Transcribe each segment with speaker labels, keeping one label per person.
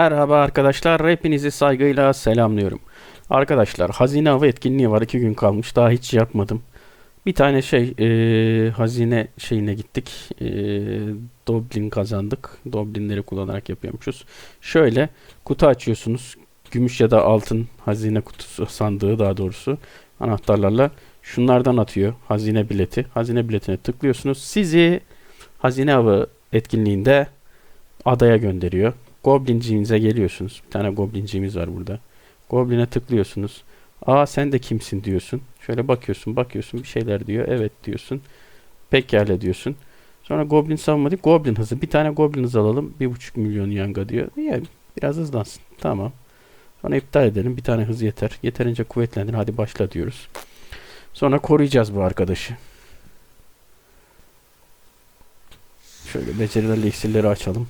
Speaker 1: Merhaba arkadaşlar, hepinizi saygıyla selamlıyorum. Arkadaşlar, hazine avı etkinliği var, iki gün kalmış, daha hiç yapmadım. Bir tane şey, eee, hazine şeyine gittik, eee Doblin kazandık. Doblinleri kullanarak yapıyormuşuz. Şöyle, kutu açıyorsunuz, gümüş ya da altın hazine kutusu, sandığı daha doğrusu, anahtarlarla. Şunlardan atıyor, hazine bileti. Hazine biletine tıklıyorsunuz, sizi hazine avı etkinliğinde adaya gönderiyor. Goblinciğinize geliyorsunuz. Bir tane goblinciğimiz var burada. Goblin'e tıklıyorsunuz. Aa sen de kimsin diyorsun. Şöyle bakıyorsun bakıyorsun bir şeyler diyor. Evet diyorsun. Pekala diyorsun. Sonra goblin savunma değil, goblin hızı. Bir tane goblin hızı alalım. Bir buçuk milyon yanga diyor. Yani biraz hızlansın. Tamam. Sonra iptal edelim. Bir tane hız yeter. Yeterince kuvvetlendir. Hadi başla diyoruz. Sonra koruyacağız bu arkadaşı. Şöyle becerilerle iksirleri açalım.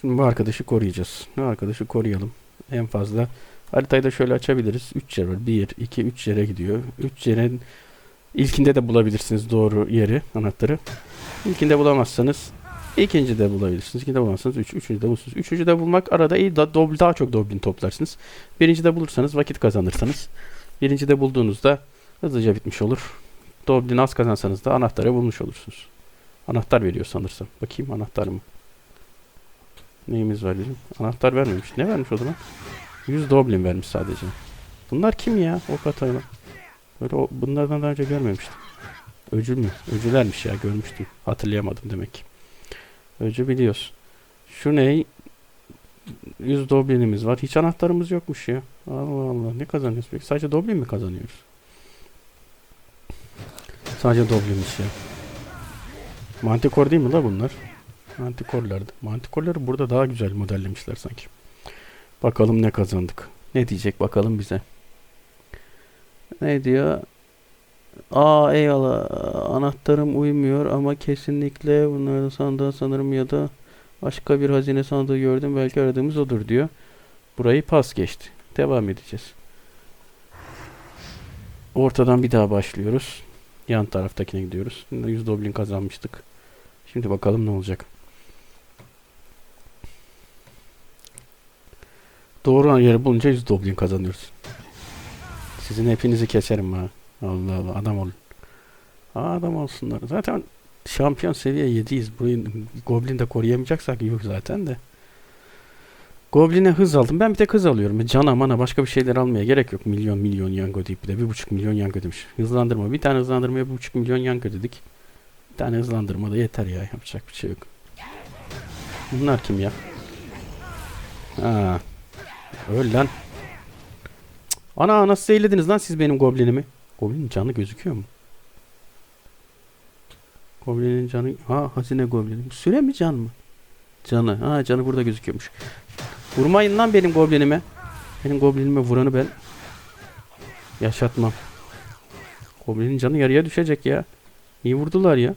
Speaker 1: Şimdi bu arkadaşı koruyacağız. Bu arkadaşı koruyalım. En fazla haritayı da şöyle açabiliriz. 3 yer var. 1, 2, 3 yere gidiyor. 3 yerin ilkinde de bulabilirsiniz doğru yeri, anahtarı. İlkinde bulamazsanız ikinci de bulabilirsiniz. İkincide bulamazsanız 3, üç, üçüncü de bulursunuz. Üçüncü de bulmak arada iyi da, dob- daha çok doblin toplarsınız. Birinci de bulursanız vakit kazanırsanız. Birinci de bulduğunuzda hızlıca bitmiş olur. Doblin az kazansanız da anahtarı bulmuş olursunuz. Anahtar veriyor sanırsam. Bakayım anahtar mı? Neyimiz var bizim? Anahtar vermemiş. Ne vermiş o zaman? 100 doblin vermiş sadece. Bunlar kim ya? O katayla. Böyle o, bunlardan daha önce görmemiştim. Öcül mü? Öcülermiş ya görmüştüm. Hatırlayamadım demek ki. Öcü biliyoruz. Şu ne? 100 doblinimiz var. Hiç anahtarımız yokmuş ya. Allah Allah. Ne kazanıyoruz peki? Sadece doblin mi kazanıyoruz? Sadece doblinmiş ya. Mantikor değil mi la bunlar? Mantikorlardı. Mantikorları burada daha güzel modellemişler sanki. Bakalım ne kazandık. Ne diyecek bakalım bize. Ne diyor? Aa eyvallah anahtarım uymuyor ama kesinlikle bunları sandığa sanırım ya da başka bir hazine sandığı gördüm belki aradığımız odur diyor. Burayı pas geçti. Devam edeceğiz. Ortadan bir daha başlıyoruz. Yan taraftakine gidiyoruz. 100 doblin kazanmıştık. Şimdi bakalım ne olacak. Doğru yeri bulunca 100 doblin kazanıyoruz. Sizin hepinizi keserim ha. Allah Allah adam olun. Aa, adam olsunlar. Zaten şampiyon seviye 7'yiz. Burayı Goblin de koruyamayacaksak yok zaten de. Goblin'e hız aldım. Ben bir tek hız alıyorum. Cana mana başka bir şeyler almaya gerek yok. Milyon milyon yango deyip bir de bir buçuk milyon yango demiş. Hızlandırma. Bir tane hızlandırmaya bir buçuk milyon yango dedik. Bir tane hızlandırma da yeter ya. Yapacak bir şey yok. Bunlar kim ya? Ha. Öl lan. Ana nasıl zehirlediniz lan siz benim goblinimi? Goblinin canı gözüküyor mu? Goblinin canı... Ha hazine goblini. Süre mi can mı? Canı. Ha canı burada gözüküyormuş. Vurmayın lan benim goblinime. Benim goblinime vuranı ben yaşatmam. Goblinin canı yarıya düşecek ya. İyi vurdular ya.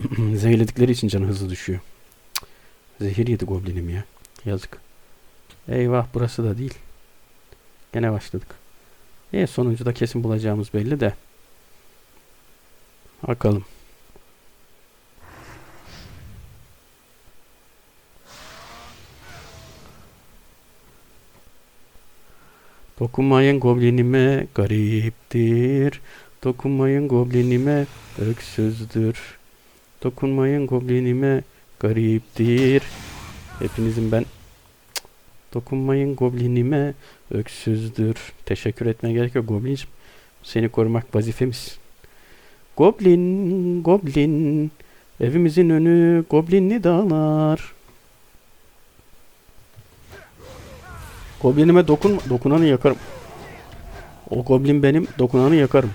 Speaker 1: Zehirledikleri için canı hızlı düşüyor. Zehir yedi goblinim ya. Yazık. Eyvah burası da değil. Gene başladık. E sonuncu da kesin bulacağımız belli de. Bakalım. Dokunmayın goblinime gariptir. Dokunmayın goblinime öksüzdür. Dokunmayın goblinime gariptir. Hepinizin ben Dokunmayın goblinime öksüzdür. Teşekkür etmeye gerek yok goblincim. Seni korumak vazifemiz. Goblin, goblin. Evimizin önü goblinli dağlar. Goblinime dokun, dokunanı yakarım. O goblin benim, dokunanı yakarım.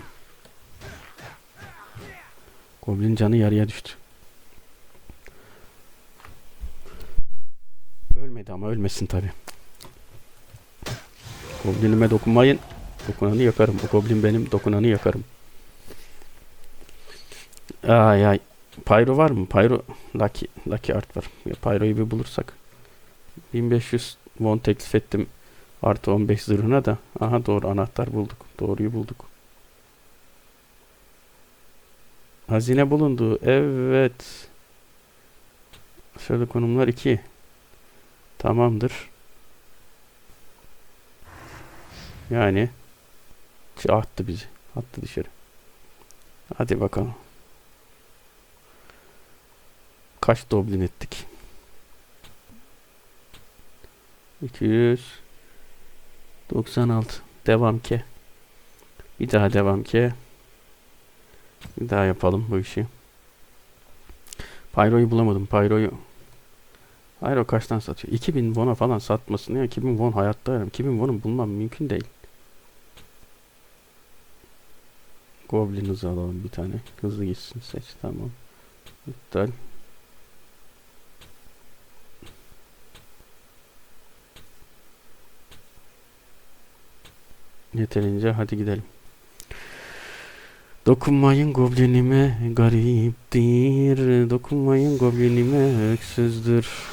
Speaker 1: Goblin canı yarıya düştü. Ölmedi ama ölmesin tabi. Goblinime dokunmayın. Dokunanı yakarım. O goblin benim. Dokunanı yakarım. Ay ay. Pyro var mı? Pyro Lucky, Lucky Art var. Ya Pyro'yu bir bulursak. 1500 won teklif ettim. Artı 15 zırhına da. Aha doğru anahtar bulduk. Doğruyu bulduk. Hazine bulundu. Evet. Dışarıda konumlar 2. Tamamdır. Yani attı bizi. Attı dışarı. Hadi bakalım. Kaç doblin ettik? 296. Devam ke. Bir daha devam ke. Bir daha yapalım bu işi. Pyro'yu bulamadım. Pyro'yu Pyro kaçtan satıyor? 2000 won'a falan satmasın ya. 2000 won hayatta yerim. 2000 won'u bulmam mümkün değil. Goblin hızı alalım bir tane. Hızlı gitsin seç. Tamam. İptal. Yeterince hadi gidelim. Dokunmayın goblinime gariptir. Dokunmayın goblinime öksüzdür.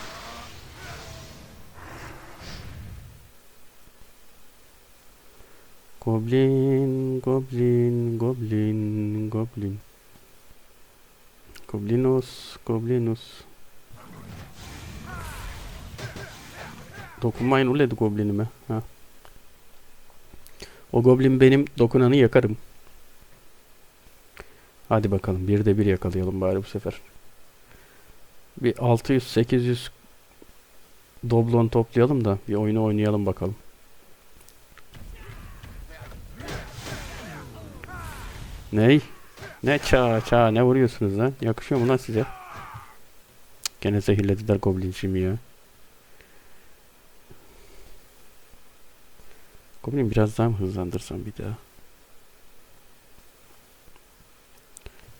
Speaker 1: Goblin, goblin, goblin, goblin. Goblinos, goblinus. Dokunmayın uledu goblinime. Ha. O goblin benim dokunanı yakarım. Hadi bakalım bir de bir yakalayalım bari bu sefer. Bir 600-800 doblon toplayalım da bir oyunu oynayalım bakalım. Ney? Ne ça ça ne vuruyorsunuz lan? Yakışıyor mu lan size? Cık, Gene zehirlediler goblincimi ya. Goblin biraz daha mı hızlandırsam bir daha?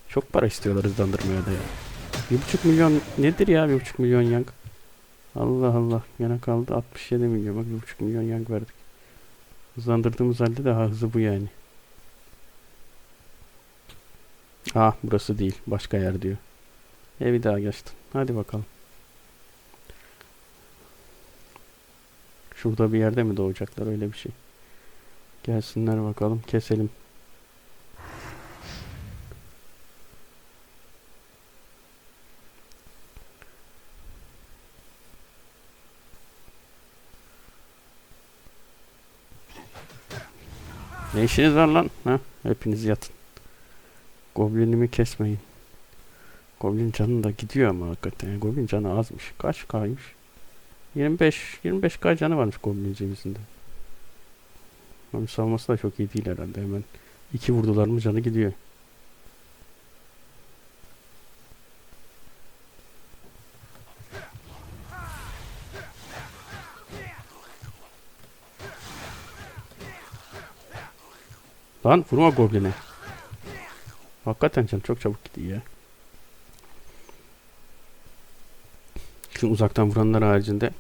Speaker 1: Çok para istiyorlar hızlandırmaya da ya. Bir buçuk milyon nedir ya bir buçuk milyon yank? Allah Allah gene kaldı 67 milyon bak bir buçuk milyon yank verdik. Hızlandırdığımız halde daha hızlı bu yani. Ah burası değil başka yer diyor. E bir daha geçtim. Hadi bakalım. Şurada bir yerde mi doğacaklar öyle bir şey. Gelsinler bakalım keselim. Ne işiniz var lan? Ha? Hepiniz yatın. Goblinimi kesmeyin. Goblin canı da gidiyor ama hakikaten. Goblin canı azmış. Kaç kaymış? 25 25 k canı varmış Goblin cebisinde. Ama savunması da çok iyi değil herhalde. Hemen iki vurdular mı canı gidiyor. Lan vurma Goblin'e. Hakikaten can çok çabuk gidiyor ya. Şu uzaktan vuranlar haricinde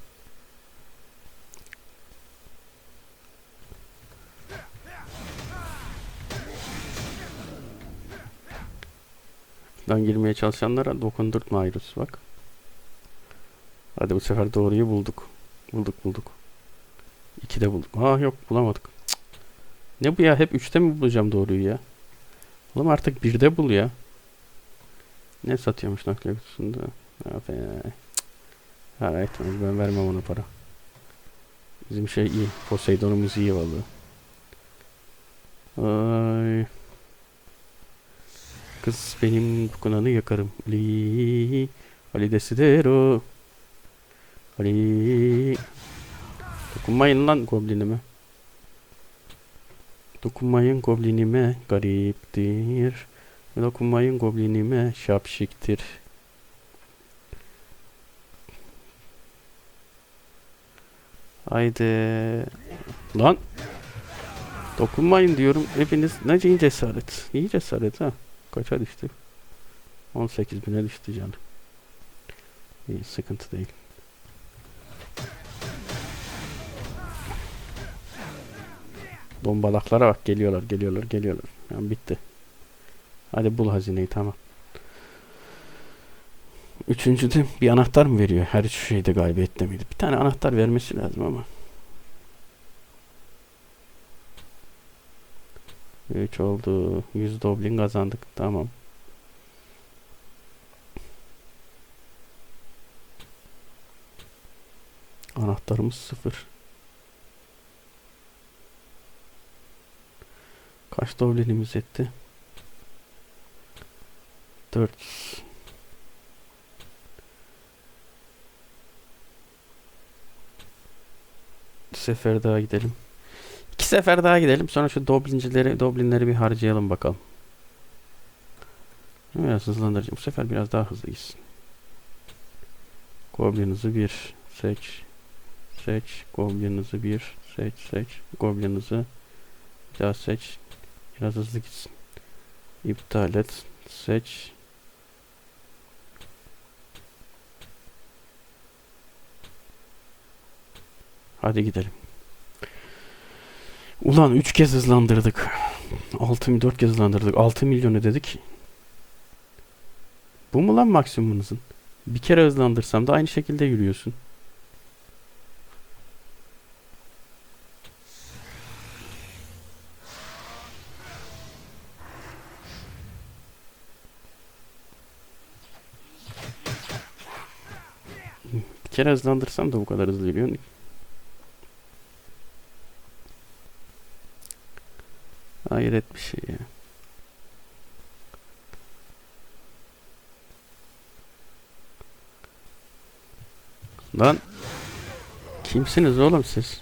Speaker 1: Dan girmeye çalışanlara dokundurtma Ayrus bak. Hadi bu sefer doğruyu bulduk. Bulduk bulduk. İki de bulduk. Aa yok bulamadık. Cık. Ne bu ya? Hep üçte mi bulacağım doğruyu ya? Oğlum artık birde bul ya. Ne satıyormuş nakliye kutusunda? Aferin. Ha etmez ben vermem ona para. Bizim şey iyi. Poseidon'umuz iyi vallahi. Ay. Kız benim dokunanı yakarım. Ali. Ali Desidero. Ali. Dokunmayın lan goblinime. Dokunmayın goblinime gariptir. Dokunmayın goblinime şapşiktir. Haydi. Lan. Dokunmayın diyorum. Hepiniz ne iyi cesaret. İyi cesaret ha. Kaça düştü? 18 bine düştü canım. İyi sıkıntı değil. Dombalaklara bak geliyorlar geliyorlar geliyorlar. Yani bitti. Hadi bul hazineyi tamam. Üçüncüde bir anahtar mı veriyor? Her üç şeyde galibiyette miydi? Bir tane anahtar vermesi lazım ama. 3 oldu. 100 doblin kazandık. Tamam. Anahtarımız sıfır. Kaç dovlenimiz etti? 4 sefer daha gidelim. İki sefer daha gidelim. Sonra şu doblincileri, doblinleri bir harcayalım bakalım. Biraz hızlandıracağım. Bu sefer biraz daha hızlı gitsin. Goblin hızı 1. Seç. Seç. Goblin hızı 1. Seç. Seç. Goblin hızı. Bir daha seç. Biraz hızlı gitsin. İptal et. Seç. Hadi gidelim. Ulan 3 kez hızlandırdık. 6 4 kez hızlandırdık. 6 milyon ödedik. Bu mu lan maksimumunuzun? Bir kere hızlandırsam da aynı şekilde yürüyorsun. Kere hızlandırsam da bu kadar hızlı yürüyorsun. Hayret bir şey ya. Lan kimsiniz oğlum siz?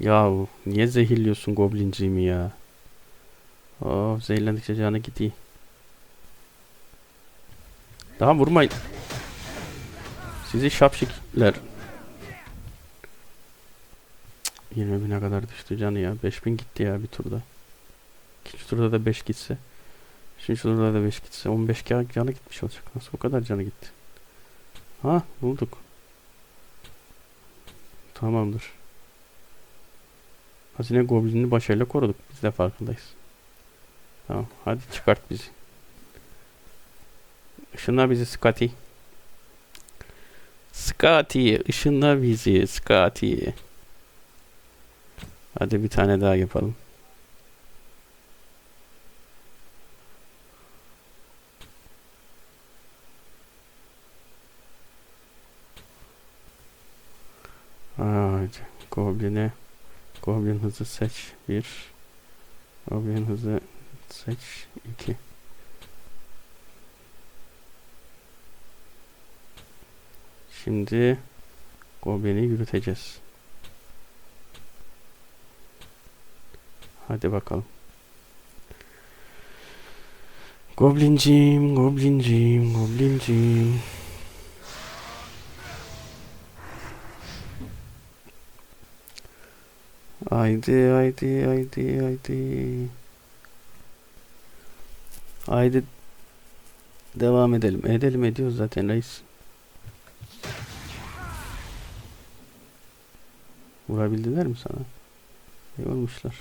Speaker 1: Yahu niye zehirliyorsun goblinciğimi ya? Oh zehirlendikçe canı gidiyor. Daha vurmayın. Sizi şapşikler. 20 bine kadar düştü canı ya. 5000 gitti ya bir turda. İkinci turda da 5 gitse. Üçüncü turda da 5 gitse. 15 kağıt canı gitmiş olacak. Nasıl bu kadar canı gitti? Ha bulduk. Tamamdır. Hazine goblinini başarıyla koruduk. Biz de farkındayız. Tamam. Hadi çıkart bizi. Işınla bizi Scotty. Scotty. ışınla bizi Scotty. Hadi bir tane daha yapalım. Hadi Goblin'e Goblin hızı seç 1 Goblin hızı seç 2 Şimdi Goblin'i yürüteceğiz. Hadi bakalım. Goblincim, goblincim, goblincim. Haydi, haydi, haydi, haydi. Haydi. Devam edelim. Edelim ediyoruz zaten reis. Vurabildiler mi sana? İyi vurmuşlar.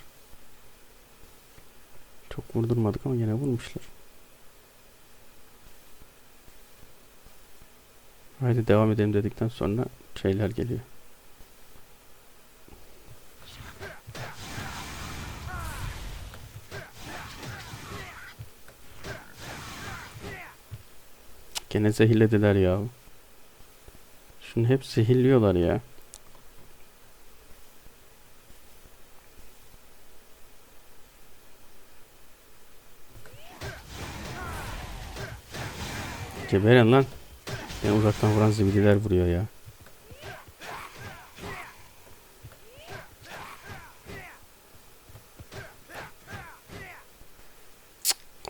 Speaker 1: Çok vurdurmadık ama yine vurmuşlar. Haydi devam edelim dedikten sonra şeyler geliyor. Gene zehirlediler ya. Şunu hep zehirliyorlar ya. Geberin lan. Beni uzaktan vuran zibidiler vuruyor ya.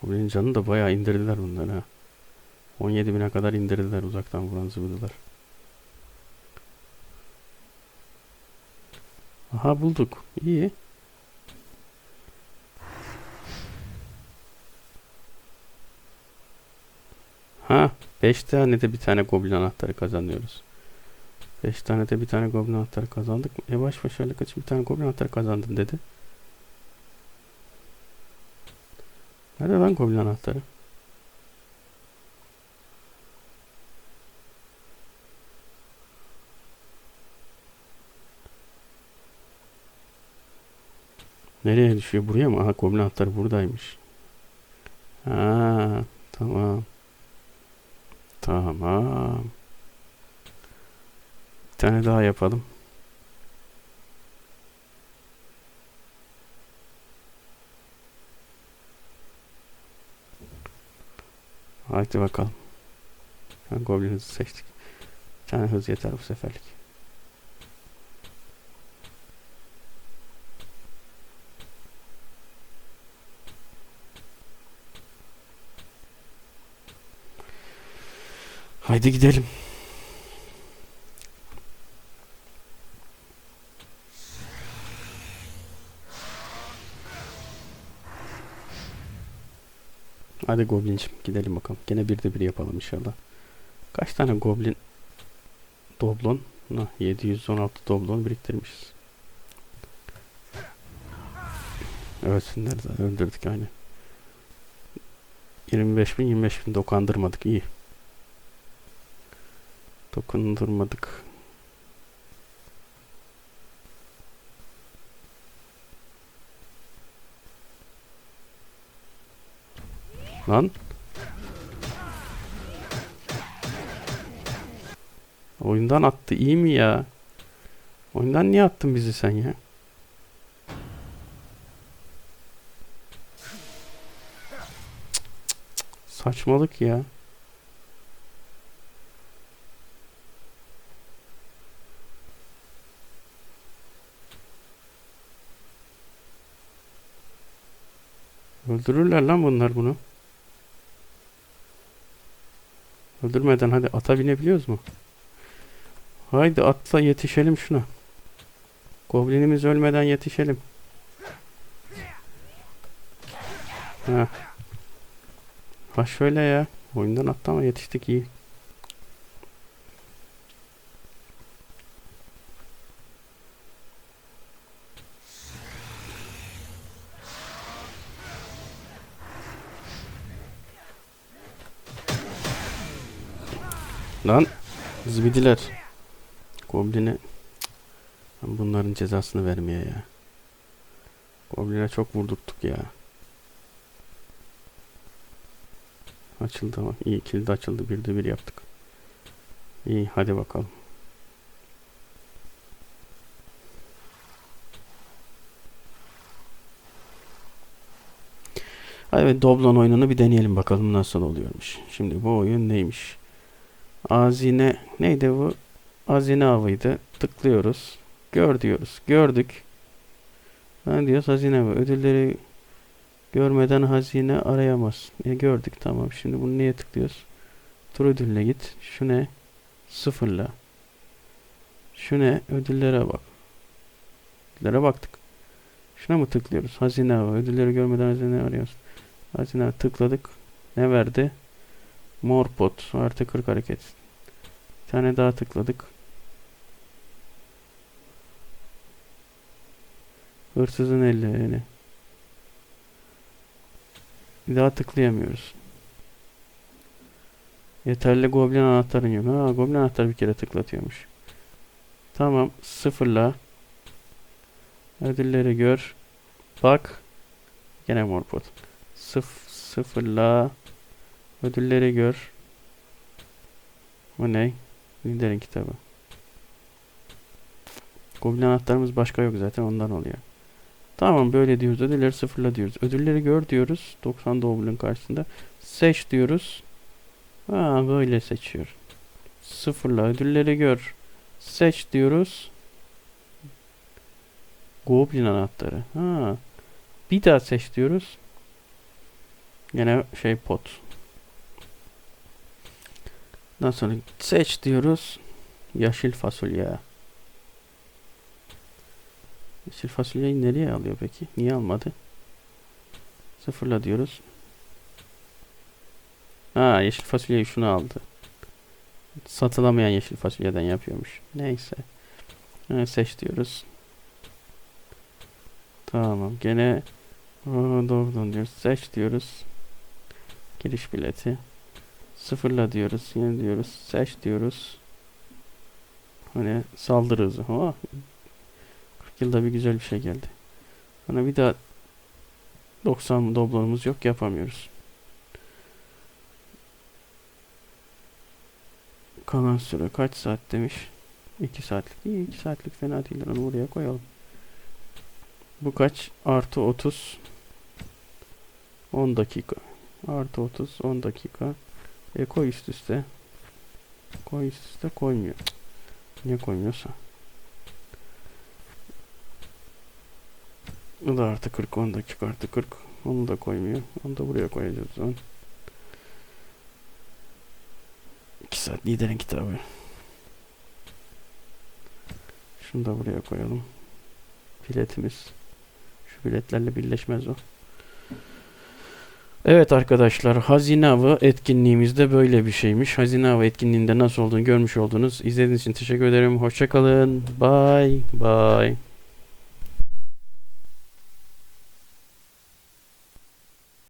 Speaker 1: Goblin canını da bayağı indirdiler bunlar ha. 17 bine kadar indirdiler uzaktan vuran zibidiler. Aha bulduk. İyi. Ha 5 tane de bir tane goblin anahtarı kazanıyoruz. 5 tane de bir tane goblin anahtarı kazandık. E baş başarılı kaç bir tane goblin anahtarı kazandın dedi. Nerede lan goblin anahtarı? Nereye düşüyor? Buraya mı? Aha goblin anahtarı buradaymış. Ha, tamam. Tamam. tane daha yapalım. Haydi bakalım. Ha, Goblin hızı seçtik. Bir tane hız yeter bu seferlik. Haydi gidelim. Hadi Goblin'cim gidelim bakalım. Gene bir de bir yapalım inşallah. Kaç tane Goblin Doblon? Ha, 716 Doblon biriktirmişiz. Şimdi de öldürdük aynı. 25 bin 25 bin dokandırmadık iyi. Dokundurmadık. Lan. Oyundan attı. iyi mi ya? Oyundan niye attın bizi sen ya? Saçmalık ya. Öldürürler lan bunlar bunu. Öldürmeden hadi ata binebiliyoruz mu? Haydi atla yetişelim şuna. Goblinimiz ölmeden yetişelim. Ha. Ha şöyle ya. Oyundan attı ama yetiştik iyi. Lan zibidiler. Goblin'e bunların cezasını vermeye ya. Goblin'e çok vurdurttuk ya. Açıldı ama iyi kilidi açıldı bir de bir yaptık. İyi hadi bakalım. Evet Doblon oyununu bir deneyelim bakalım nasıl oluyormuş. Şimdi bu oyun neymiş? Azine neydi bu? Hazine avıydı. Tıklıyoruz. Gör diyoruz. Gördük. Ne diyoruz? Hazine avı. Ödülleri görmeden hazine arayamaz. E gördük tamam. Şimdi bunu niye tıklıyoruz? Tur ödülüne git. Şu ne? Sıfırla. Şu ne? Ödüllere bak. Ödüllere baktık. Şuna mı tıklıyoruz? Hazine avı. Ödülleri görmeden hazine arıyoruz. Hazine avı. tıkladık. Ne verdi? Mor pot. Artı 40 hareket. Tane daha tıkladık. Hırsızın ellerini. Bir daha tıklayamıyoruz. Yeterli goblin anahtarın yok. Ha goblin anahtarı bir kere tıklatıyormuş. Tamam sıfırla. Ödülleri gör. Bak. Gene mor pot. Sıf sıfırla. Ödülleri gör. Bu ne? Liderin kitabı. Goblin anahtarımız başka yok zaten ondan oluyor. Tamam böyle diyoruz. Ödülleri sıfırla diyoruz. Ödülleri gör diyoruz. 90 Goblin karşısında. Seç diyoruz. Ha böyle seçiyor. Sıfırla ödülleri gör. Seç diyoruz. Goblin anahtarı. Ha. Bir daha seç diyoruz. Yine şey pot. Ondan sonra seç diyoruz. Yeşil fasulye. Yeşil fasulyeyi nereye alıyor peki? Niye almadı? Sıfırla diyoruz. Ha yeşil fasulyeyi şunu aldı. Satılamayan yeşil fasulyeden yapıyormuş. Neyse. Ha, seç diyoruz. Tamam. Gene doğrudan diyoruz. Seç diyoruz. Giriş bileti. Sıfırla diyoruz. Yine diyoruz. Seç diyoruz. Hani saldırı hızı. Oh, 40 yılda bir güzel bir şey geldi. Hani bir daha 90 doblonumuz yok yapamıyoruz. Kalan süre kaç saat demiş. 2 saatlik. İyi 2 saatlik fena değil. Onu buraya koyalım. Bu kaç? Artı 30. 10 dakika. Artı 30 10 dakika. E koy üst üste. Koy üst üste koymuyor. Niye koymuyorsa? Bu da artı 40 10 dakika artı 40. Onu da koymuyor. Onu da buraya koyacağız o zaman. 2 saat liderin kitabı. Şunu da buraya koyalım. Biletimiz. Şu biletlerle birleşmez o. Evet arkadaşlar Hazine Avı etkinliğimiz de böyle bir şeymiş. Hazine Avı etkinliğinde nasıl olduğunu görmüş oldunuz. İzlediğiniz için teşekkür ederim. Hoşçakalın. Bye. Bye.